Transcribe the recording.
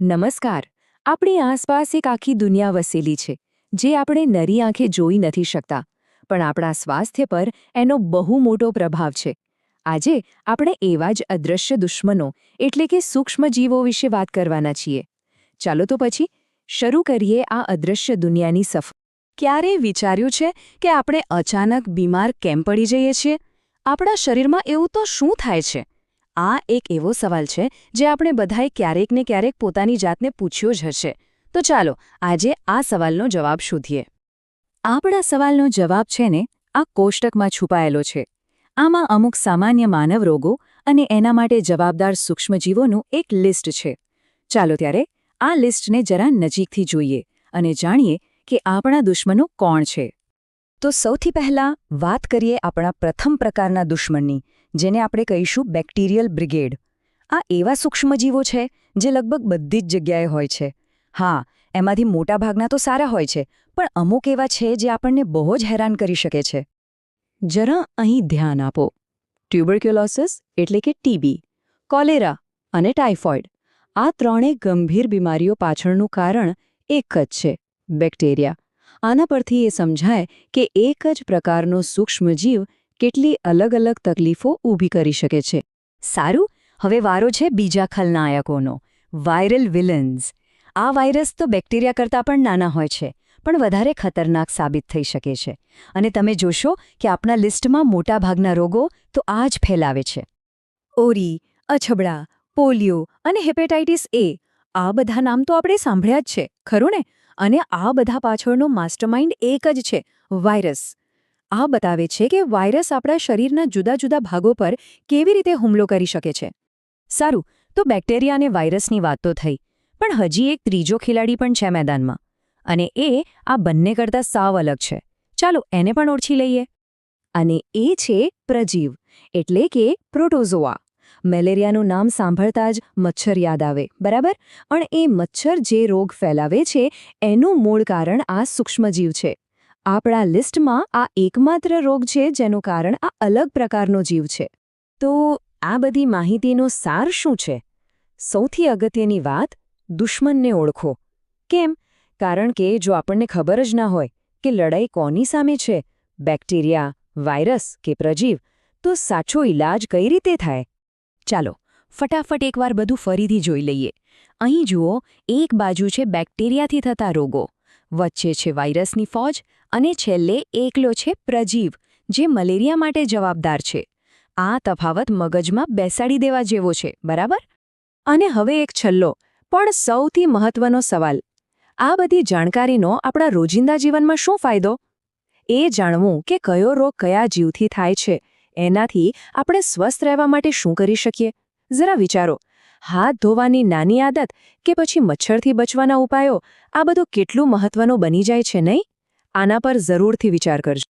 નમસ્કાર. આપણી આસપાસ એક આખી દુનિયા વસેલી છે, જે આપણે નરી આંખે જોઈ નથી શકતા, પણ આપણા સ્વાસ્થ્ય પર એનો બહુ મોટો પ્રભાવ છે. આજે આપણે એવા જ અદૃશ્ય દુશ્મનો, એટલે કે સૂક્ષ્મજીવો વિશે વાત કરવાના છીએ. ચાલો તો પછી શરૂ કરીએ આ અદૃશ્ય દુનિયાની સફ, ક્યારે વિચાર્યું છે કે આપણે અચાનક બીમાર કેમ પડી જઈએ છીએ? આપણા શરીરમાં એવું તો શું થાય છે? આ એક એવો સવાલ છે, જે આપણે બધાએ ક્યારેક ને ક્યારેક પોતાની જાતને પૂછ્યો જ હશે. તો ચાલો, આજે આ સવાલનો જવાબ શોધીએ. આપણા સવાલનો જવાબ છે ને, આ કોષ્ટકમાં છુપાયેલો છે. આમાં અમુક સામાન્ય માનવ રોગો અને એના માટે જવાબદાર સૂક્ષ્મજીવોનું એક લિસ્ટ છે. ચાલો ત્યારે આ લિસ્ટને જરા નજીકથી જોઈએ અને જાણીએ કે આપણા દુશ્મનો કોણ છે. તો સૌથી પહેલા વાત કરીએ આપણા પ્રથમ પ્રકારના દુશ્મનની જેને આપણે કહીશું બેક્ટેરિયલ બ્રિગેડ. આ એવા સૂક્ષ્મજીવો છે જે લગભગ બધી જ જગ્યાએ હોય છે. હા, એમાંથી મોટાભાગના તો સારા હોય છે, પણ અમુક એવા છે જે આપણને બહુ જ હેરાન કરી શકે છે. જરા અહીં ધ્યાન આપો. ટ્યુબરક્યુલોસિસ એટલે કે ટીબી કોલેરા અને ટાઇફોઇડ. આ ત્રણેય ગંભીર બીમારીઓ પાછળનું કારણ એક જ છે, બેક્ટેરિયા. આના પરથી એ સમજાય કે એક જ પ્રકારનો સૂક્ષ્મજીવ કેટલી અલગ અલગ તકલીફો ઊભી કરી શકે છે. સારું, હવે વારો છે બીજા ખલનાયકોનો વાયરલ વિલન્સ આ વાયરસ તો બેક્ટેરિયા કરતાં પણ નાના હોય છે, પણ વધારે ખતરનાક સાબિત થઈ શકે છે. અને તમે જોશો કે આપણા લિસ્ટમાં મોટાભાગના રોગો તો આ જ ફેલાવે છે. ઓરી, અછબડા, પોલિયો અને હેપેટાઇટિસ એ, આ બધા નામ તો આપણે સાંભળ્યા જ છે, ખરું ને? અને આ બધા પાછળનો માસ્ટરમાઇન્ડ એક જ છે વાયરસ આ બતાવે છે કે વાયરસ આપણા શરીરના જુદા જુદા ભાગો પર કેવી રીતે હુમલો કરી શકે છે. સારું, તો બેક્ટેરિયા અને વાયરસની વાત તો થઈ, પણ હજી એક ત્રીજો ખેલાડી પણ છે મેદાનમાં. અને એ આ બંને કરતાં સાવ અલગ છે. ચાલો એને પણ ઓળખી લઈએ. અને એ છે પ્રજીવ, એટલે કે પ્રોટોઝોઆ. મેલેરિયાનું નામ સાંભળતા જ મચ્છર યાદ આવે, બરાબર? પણ એ મચ્છર જે રોગ ફેલાવે છે, એનું મૂળ કારણ આ સૂક્ષ્મજીવ છે. આપણા લિસ્ટમાં આ એકમાત્ર રોગ છે જેનું કારણ આ અલગ પ્રકારનો જીવ છે. તો આ બધી માહિતીનો સાર શું છે? સૌથી અગત્યની વાત, દુશ્મનને ઓળખો. કેમ? કારણ કે જો આપણને ખબર જ ના હોય કે લડાઈ કોની સામે છે, બેક્ટેરિયા, વાયરસ કે પ્રજીવ, તો સાચો ઈલાજ કઈ રીતે થાય? ચાલો, ફટાફટ એકવાર બધું ફરીથી જોઈ લઈએ. અહીં જુઓ, એક બાજુ છે બેક્ટેરિયાથી થતા રોગો. વચ્ચે છે વાયરસની ફોજ અને છેલ્લે એકલો છે પ્રજીવ, જે મલેરિયા માટે જવાબદાર છે. આ તફાવત મગજમાં બેસાડી દેવા જેવો છે, બરાબર? અને હવે એક છલ્લો, પણ સૌથી મહત્વનો સવાલ. આ બધી જાણકારીનો આપણા રોજિંદા જીવનમાં શું ફાયદો? એ જાણવું કે કયો રોગ કયા જીવથી થાય છે, એનાથી આપણે સ્વસ્થ રહેવા માટે શું કરી શકીએ? જરા વિચારો. હાથ ધોવાની નાની આદત કે પછી મચ્છરથી બચવાના ઉપાયો, આ બધું કેટલું મહત્વનું બની જાય છે નહીં? આના પર જરૂરથી વિચાર કરજો.